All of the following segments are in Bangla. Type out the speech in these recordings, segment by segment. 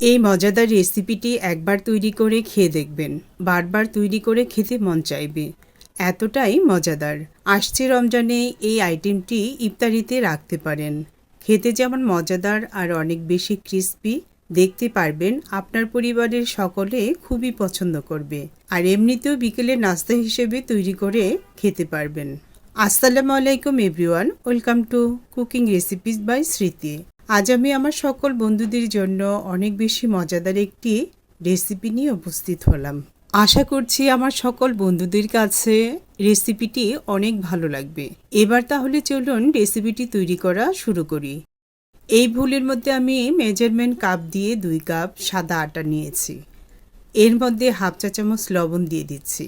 এই মজাদার রেসিপিটি একবার তৈরি করে খেয়ে দেখবেন। বারবার তৈরি করে খেতে মন চাইবে। এতটাই মজাদার। আসছে রমজানে এই আইটেমটি ইফতারিতে রাখতে পারেন। খেতে যেমন মজাদার আর অনেক বেশি ক্রিস্পি দেখতে পারবেন আপনার পরিবারের সকলে খুবই পছন্দ করবে। আর এমনিতেও বিকেলে নাস্তা হিসেবে তৈরি করে খেতে পারবেন। আসসালামু আলাইকুম everyone, welcome to cooking recipes by Smriti. আজ আমি আমার সকল বন্ধুদের জন্য অনেক বেশি মজাদার একটি রেসিপি নিয়ে উপস্থিত হলাম। আশা করছি আমার সকল বন্ধুদের কাছে রেসিপিটি অনেক ভালো লাগবে। এবার তাহলে চলুন রেসিপিটি তৈরি করা শুরু করি। এই ভুলের মধ্যে আমি মেজারমেন্ট কাপ দিয়ে দুই কাপ সাদা আটা নিয়েছি। এর মধ্যে হাফ চা চামচ লবণ দিয়ে দিচ্ছি।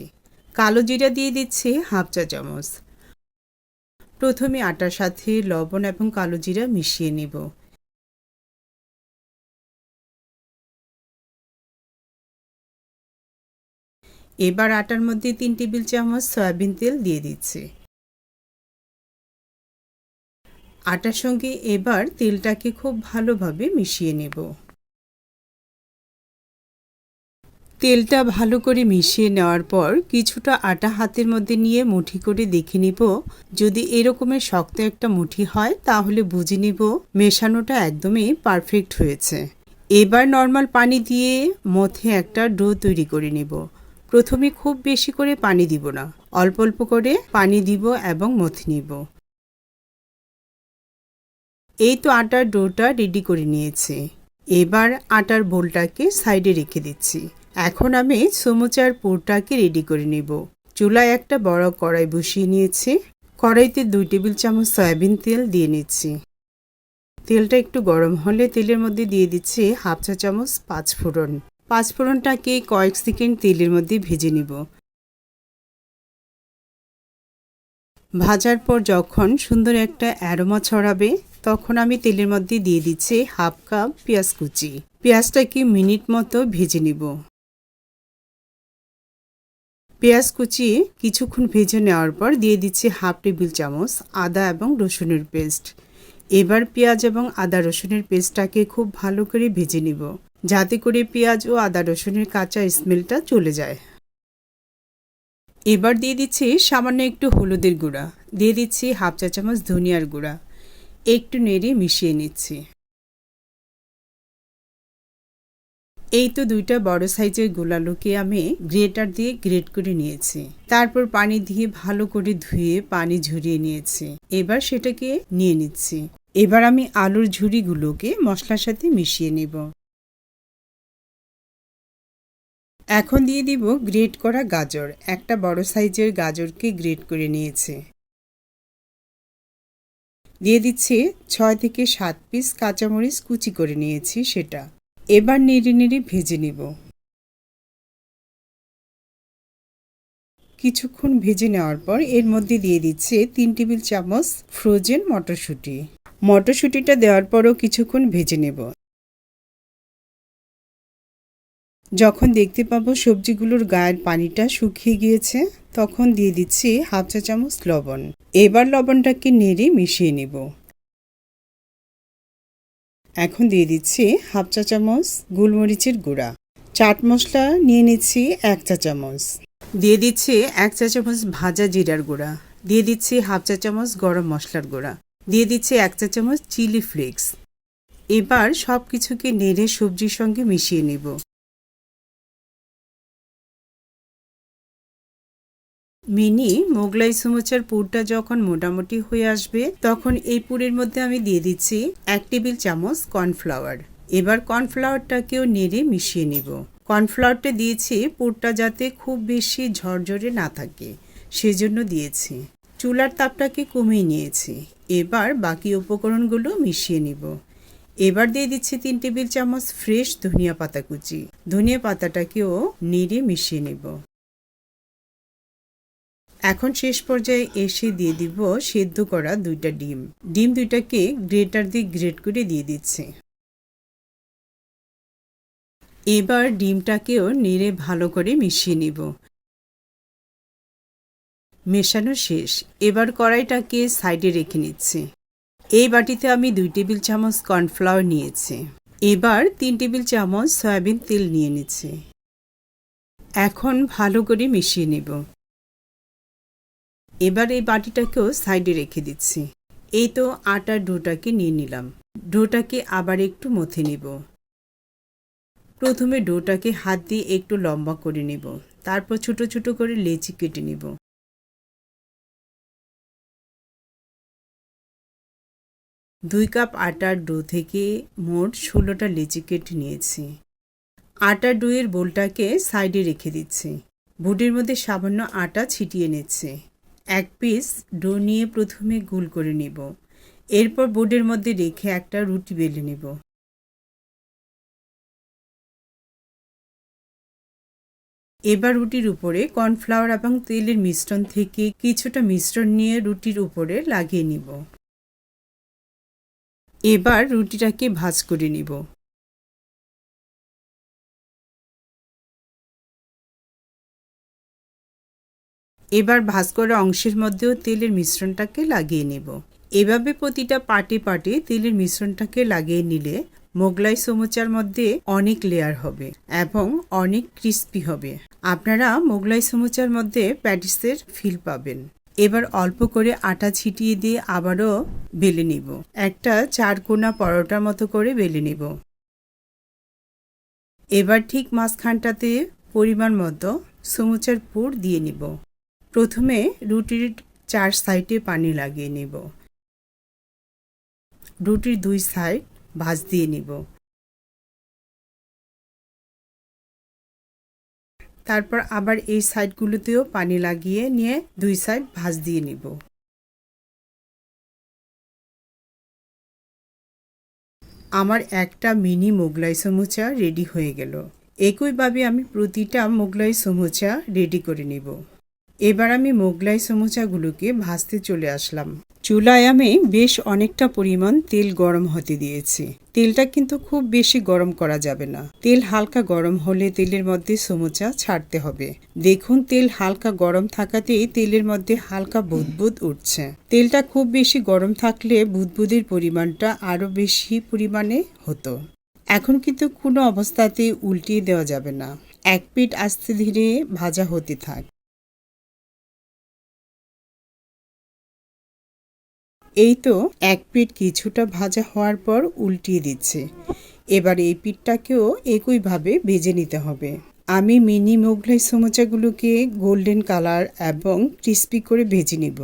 কালো জিরা দিয়ে দিচ্ছি হাফ চা চামচ। প্রথমে আটার সাথে লবণ এবং কালো জিরা মিশিয়ে নেব। এবার আটার মধ্যে তিন টেবিল চামচ সয়াবিন তেল দিয়ে দিচ্ছি। আটার সঙ্গে এবার তেলটাকে খুব ভালোভাবে মিশিয়ে নেব। তেলটা ভালো করে মিশিয়ে নেওয়ার পর কিছুটা আটা হাতের মধ্যে নিয়ে মুঠি করে দেখে নিব। যদি এরকমের শক্ত একটা মুঠি হয়, তাহলে বুঝে নিব মেশানোটা একদমই পারফেক্ট হয়েছে। এবার নর্মাল পানি দিয়ে মধ্যে একটা ডো তৈরি করে নেব। প্রথমে খুব বেশি করে পানি দিব না। অল্প অল্প করে পানি দিব এবং মথে নিব। এই তো আটার ডোটা রেডি করে নিয়েছি। এবার আটার বোলটাকে সাইডে রেখে দিচ্ছি। এখন আমি সমুচার পুরটাকে রেডি করে নেব। চুলায় একটা বড় কড়াই বসিয়ে নিয়েছি। কড়াইতে দুই টেবিল চামচ সয়াবিন তেল দিয়ে নিচ্ছি। তেলটা একটু গরম হলে তেলের মধ্যে দিয়ে দিচ্ছি হাফ চা চামচ পাঁচ ফোড়ন পাঁচ ফোড়নটাকে কয়েক সেকেন্ড তেলের মধ্যে ভেজে নেব। ভাজার পর যখন সুন্দর একটা অ্যারোমা ছড়াবে, তখন আমি তেলের মধ্যে দিয়ে দিচ্ছি হাফ কাপ পেঁয়াজ কুচি। পেঁয়াজটাকে মিনিট মতো ভেজে নেব। পেঁয়াজ কুচি কিছুক্ষণ ভেজে নেওয়ার পর দিয়ে দিচ্ছি হাফ টেবিল চামচ আদা এবং রসুনের পেস্ট। এবার পেঁয়াজ এবং আদা রসুনের পেস্টটাকে খুব ভালো করে ভেজে নিব। যাতে করে পেঁয়াজ ও আদা রসুনের কাঁচা স্মেলটা চলে যায়। এবার দিয়ে দিচ্ছি সামান্য একটু হলুদের গুঁড়া। দিয়ে দিচ্ছি হাফ চা চামচ ধনিয়ার গুঁড়া। একটু নেড়ে মিশিয়ে নিচ্ছি। এই তো দুইটা বড় সাইজের গোলালুকে আমি গ্রেটার দিয়ে গ্রেট করে নিয়েছি। তারপর পানি দিয়ে ভালো করে ধুয়ে পানি ঝরিয়ে নিয়েছি। এবার সেটাকে নিয়ে নিচ্ছি। এবার আমি আলুর ঝুড়িগুলোকে মশলার সাথে মিশিয়ে নেব। এখন দিয়ে দিব গ্রেট করা গাজর। একটা বড় সাইজের গাজরকে গ্রেট করে নিয়েছে। দিয়ে দিচ্ছি ছয় থেকে সাত পিস কাঁচামরিচ কুচি করে নিয়েছি সেটা। এবার নেড়ে নেড়ে ভেজে নিব। কিছুক্ষণ ভেজে নেওয়ার পর এর মধ্যে দিয়ে দিচ্ছে তিন টেবিল চামচ ফ্রোজেন মটরশুঁটি। মটরশুঁটিটা দেওয়ার পরও কিছুক্ষণ ভেজে নেব। যখন দেখতে পাবো সবজিগুলোর গায়ের পানিটা শুকিয়ে গিয়েছে, তখন দিয়ে দিচ্ছি হাফ চা চামচ লবণ। এবার লবণটাকে নেড়ে মিশিয়ে নেব। এখন দিয়ে দিচ্ছি হাফ চা চামচ গোলমরিচের গুঁড়া। চাট মশলা নিয়ে নিচ্ছি এক চা চামচ। দিয়ে দিচ্ছি এক চা চামচ ভাজা জিরার গুঁড়া। দিয়ে দিচ্ছি হাফ চা চামচ গরম মশলার গুঁড়া। দিয়ে দিচ্ছি এক চা চামচ চিলি ফ্লেক্স। এবার সব কিছুকে নেড়ে সবজির সঙ্গে মিশিয়ে নেব। মিনি মোগলাই সমুচার পুরটা যখন মোটামুটি হয়ে আসবে, তখন এই পুরের মধ্যে আমি দিয়ে দিচ্ছি এক টেবিল চামচ কর্নফ্লাওয়ার। এবার কর্নফ্লাওয়ারটাকেও নেড়ে মিশিয়ে নিব। কর্নফ্লাওয়ারটা দিয়েছি, পুরটা যাতে খুব বেশি ঝরঝরে না থাকে, সেজন্য দিয়েছি। চুলার তাপটাকে কমিয়ে নিয়েছি। এবার বাকি উপকরণগুলো মিশিয়ে নিব। এবার দিয়ে দিচ্ছি তিন টেবিল চামচ ফ্রেশ ধনিয়া পাতা কুচি। ধনিয়া পাতাটাকেও নেড়ে মিশিয়ে নেব। এখন শেষ পর্যায়ে এসে দিয়ে দিব সেদ্ধ করা দুইটা ডিম। ডিম দুইটাকে গ্রেটার দিয়ে গ্রেট করে দিয়ে দিচ্ছে। এবার ডিমটাকেও নেড়ে ভালো করে মিশিয়ে নিব। মেশানো শেষ। এবার কড়াইটাকে সাইডে রেখে নিচ্ছি। এই বাটিতে আমি দুই টেবিল চামচ কর্নফ্লাওয়ার নিয়েছি। এবার তিন টেবিল চামচ সয়াবিন তেল নিয়ে নিচ্ছি। এখন ভালো করে মিশিয়ে নেব। এবার এই বাটিটাকেও সাইডে রেখে দিচ্ছি। এই তো আটার ডোটাকে নিয়ে নিলাম। ডোটাকে আবার একটু মথে নিব। প্রথমে ডোটাকে হাত দিয়ে একটু লম্বা করে নেব। তারপর ছোট ছোট করে লেচি কেটে নেব। দুই কাপ আটার ডো থেকে মোট ষোলোটা লেচি কেটে নিয়েছি। আটার ডোয়ের বোলটাকে সাইডে রেখে দিচ্ছি। বোর্ডের মধ্যে সামান্য আটা ছিটিয়ে নিচ্ছে। এক পিস ডো নিয়ে প্রথমে গোল করে নেব। এরপর বোর্ডের মধ্যে রেখে একটা রুটি বেলে নেব। এবার রুটির উপরে কর্নফ্লাওয়ার এবং তেলের মিশ্রণ থেকে কিছুটা মিশ্রণ নিয়ে রুটির উপরে লাগিয়ে নিব। এবার রুটিটাকে ভাজ করে নিব। এবার ভাজ করা অংশের মধ্যেও তেলের মিশ্রণটাকে লাগিয়ে নেব। এভাবে প্রতিটা পাটে পাটে তেলের মিশ্রণটাকে লাগিয়ে নিলে মোগলাই সমুচার মধ্যে অনেক লেয়ার হবে এবং অনেক ক্রিস্পি হবে। আপনারা মোগলাই সমুচার মধ্যে প্যাটিসের ফিল পাবেন। এবার অল্প করে আটা ছিটিয়ে দিয়ে আবারও বেলে নিব। একটা চারকোনা পরোটার মতো করে বেলে নিব। এবার ঠিক মাঝখানটাতে পরিমাণ মতো সমুচার পুর দিয়ে নিব। প্রথমে রুটির চার সাইডে পানি লাগিয়ে নেব। রুটির দুই সাইড ভাজ দিয়ে নিব। তারপর আবার এই সাইডগুলোতেও পানি লাগিয়ে নিয়ে দুই সাইড ভাজ দিয়ে নিব। আমার একটা মিনি মোগলাই সমুচা রেডি হয়ে গেল। একইভাবে আমি প্রতিটা মোগলাই সমুচা রেডি করে নিব। এবার আমি মোগলাই সমুচাগুলোকে ভাজতে চলে আসলাম। চুলায় আমি বেশ অনেকটা পরিমাণ তেল গরম হতে দিয়েছি। তেলটা কিন্তু খুব বেশি গরম করা যাবে না। তেল হালকা গরম হলে তেলের মধ্যে সমুচা ছাড়তে হবে। দেখুন, তেল হালকা গরম থাকাতেই তেলের মধ্যে হালকা বুদবুদ উঠছে। তেলটা খুব বেশি গরম থাকলে বুদবুদের পরিমাণটা আরও বেশি পরিমাণে হতো। এখন কিন্তু কোনো অবস্থাতেই উল্টিয়ে দেওয়া যাবে না। এক পিঠ আস্তে ধীরে ভাজা হতে থাক। এই তো এক পিঠ কিছুটা ভাজা হওয়ার পর উল্টিয়ে দিচ্ছে। এবার এই পিঠটাকেও একইভাবে ভেজে নিতে হবে। আমি মিনি মোগলাই সমোচাগুলোকে গোল্ডেন কালার এবং ক্রিস্পি করে ভেজে নিব।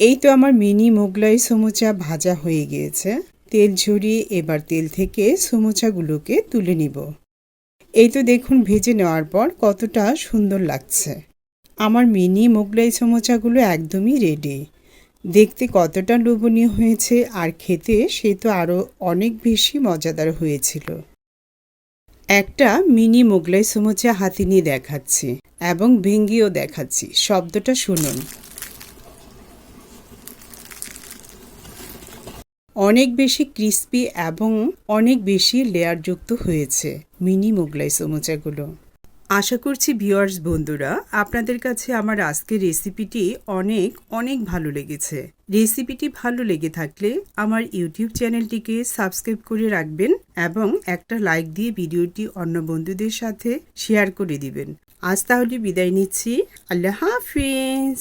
এই তো আমার মিনি মোগলাই সমোচা ভাজা হয়ে গিয়েছে। তেল ঝরিয়ে এবার তেল থেকে সমোচাগুলোকে তুলে নিব। এই তো দেখুন, ভেজে নেওয়ার পর কতটা সুন্দর লাগছে। আমার মিনি মোগলাই সমোচাগুলো একদমই রেডি দেখতে কতটা লোভনীয় হয়েছে আর খেতে সে তো আরও অনেক বেশি মজাদার হয়েছিল। একটা মিনি মোগলাই সমোচা হাতি নিয়ে দেখাচ্ছি এবং ভেঙ্গিও দেখাচ্ছি। শব্দটা শুনুন। অনেক বেশি ক্রিস্পি এবং অনেক বেশি লেয়ারযুক্ত হয়েছে মিনি মোগলাই সমোচাগুলো আশা করছি ভিওয়ার্স বন্ধুরা, আপনাদের কাছে আমার আজকের রেসিপিটি অনেক অনেক ভালো লেগেছে। রেসিপিটি ভালো লেগে থাকলে আমার ইউটিউব চ্যানেলটিকে সাবস্ক্রাইব করে রাখবেন এবং একটা লাইক দিয়ে ভিডিওটি অন্য বন্ধুদের সাথে শেয়ার করে দিবেন। আজ তাহলে বিদায় নিচ্ছি। আল্লাহ হাফিজ!